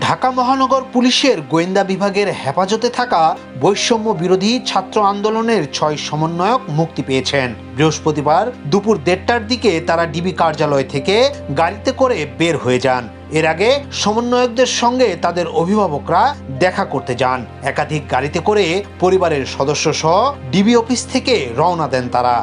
ঢাকা মহানগর পুলিশের গোয়েন্দা বিভাগের হেফাজতে থাকা বৈষম্য বিরোধী ছাত্র আন্দোলনের ছয় সমন্বয়ক মুক্তি পেয়েছেন। বৃহস্পতিবার দুপুর দেড়টার দিকে তারা ডিবি কার্যালয় থেকে গাড়িতে করে বের হয়ে যান। এর আগে সমন্বয়কদের সঙ্গে তাদের অভিভাবকরা দেখা করতে যান। একাধিক গাড়িতে করে পরিবারের সদস্য সহ ডিবি অফিস থেকে রওনা দেন তারা।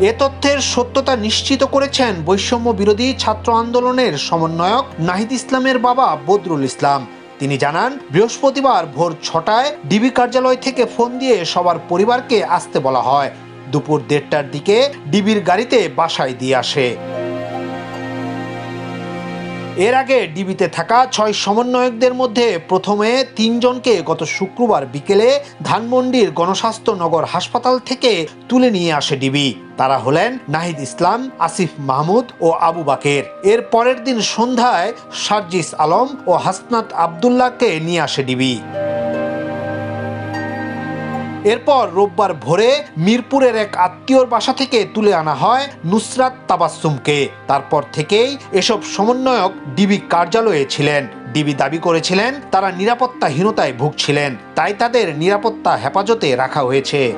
এ তথ্যের সত্যতা নিশ্চিত করেছেন বৈষম্য বিরোধী ছাত্র আন্দোলনের সমন্বয়ক নাহিদ ইসলামের বাবা বদরুল ইসলাম। তিনি জানান, বৃহস্পতিবার ভোর ছটায় ডিবি কার্যালয় থেকে ফোন দিয়ে সবার পরিবারকে আসতে বলা হয়। দুপুর দেড়টার দিকে ডিবির গাড়িতে বাসায় দিয়ে আসে। এর আগে ডিবিতে থাকা ছয় সমন্বয়কদের মধ্যে প্রথমে তিনজনকে গত শুক্রবার বিকেলে ধানমন্ডির গণস্বাস্থ্য নগর হাসপাতাল থেকে তুলে নিয়ে আসে ডিবি। তারা হলেন নাহিদ ইসলাম, আসিফ মাহমুদ ও আবু বাকের। এর পরের দিন সন্ধ্যায় সার্জিস আলম ও হাসনাত আবদুল্লাহকে নিয়ে আসে ডিবি। এরপর রোববার ভোরে মিরপুরের এক আত্মীয়র বাসা থেকে তুলে আনা হয় নুসরাত তাবাসুমকে তারপর থেকেই এসব সমন্বয়ক ডিবি কার্যালয়ে ছিলেন। ডিবি দাবি করেছিলেন, তারা নিরাপত্তাহীনতায় ভুগছিলেন। তাই তাদের নিরাপত্তা হেফাজতে রাখা হয়েছে।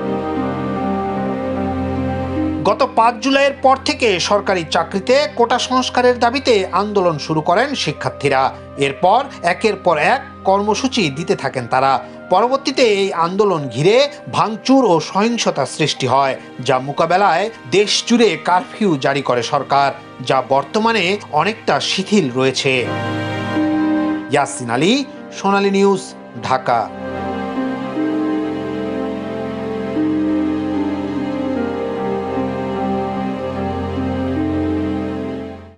গত পাঁচ জুলাইয়ের পর থেকে সরকারি চাকরিতে কোটা সংস্কারের দাবিতে আন্দোলন শুরু করেন শিক্ষার্থীরা। এরপর একের পর এক কর্মসূচি দিতে থাকেন তারা। পরবর্তীতে এই আন্দোলন ঘিরে ভাঙচুর ও সহিংসতা সৃষ্টি হয়, যা মোকাবেলায় দেশ জুড়ে কারফিউ জারি করে সরকার, যা বর্তমানে অনেকটা শিথিল রয়েছে। ইয়াসিন আলী, সোনালী নিউজ, ঢাকা।